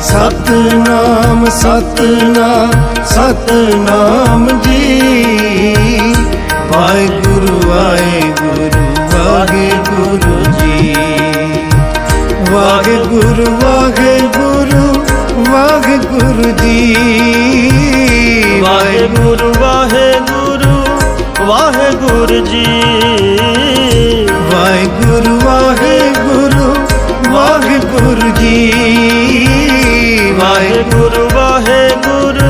ਸਤਨਾਮ ਸਤਨਾਮ ਸਤਨਾਮ ਜੀ। ਵਾਹਿਗੁਰੂ ਵਾਹਿਗੁਰੂ ਵਾਹਿਗੁਰੂ ਜੀ। ਵਾਹਿਗੁਰੂ ਵਾਹਿਗੁਰੂ ਵਾਹਿਗੁਰੂ ਜੀ। ਵਾਹਿਗੁਰੂ ਵਾਹਿਗੁਰੂ ਵਾਹਿਗੁਰੂ ਜੀ। ਵਾਹਿਗੁਰੂ ਵਾਹਿਗੁਰੂ ਵਾਹਿਗੁਰੂ ਜੀ। ਵਾਹਿਗੁਰੂ ਵਾਹਿਗੁਰੂ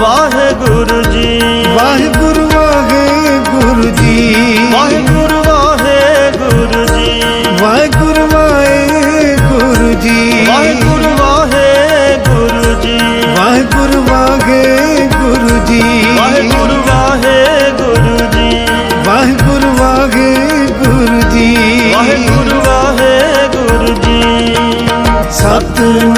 ਵਾਹਿਗੁਰੂ ਜੀ। ਵਾਹਿਗੁਰੂ ਵਾਹਿਗੁਰੂ ਜੀ। ਵਾਹਿਗੁਰੂ ਵਾਹਿਗੁਰੂ ਜੀ। ਵਾਹਿਗੁਰੂ ਵਾਹਿਗੁਰੂ ਜੀ। ਵਾਹਿਗੁਰੂ ਵਾਹਿਗੁਰੂ ਜੀ। ਵਾਹਿਗੁਰੂ ਵਾਹਿਗੁਰੂ ਜੀ। ਵਾਹਿਗੁਰੂ ਵਾਹਿਗੁਰੂ ਜੀ। ਵਾਹਿਗੁਰੂ ਵਾਹਿਗੁਰੂ ਜੀ। ਵਾਹਿਗੁਰੂ ਵਾਹਿਗੁਰੂ ਜੀ। ਸਤਨਾਮ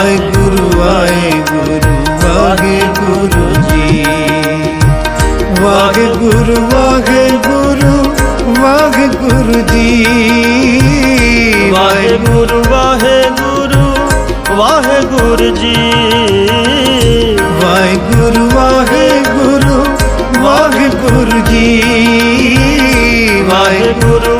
ਆਏ ਗੁਰੂ ਆਏ ਜੀ। ਵਾਗੇ ਗੁਰੂ ਵਾਗੇ ਜੀ। ਵਾਗੇ ਗੁਰੂ ਵਾਗੇ ਜੀ। ਵਾਗੇ ਗੁਰੂ ਵਾਗੇ ਜੀ। ਵਾਗੇ ਗੁਰੂ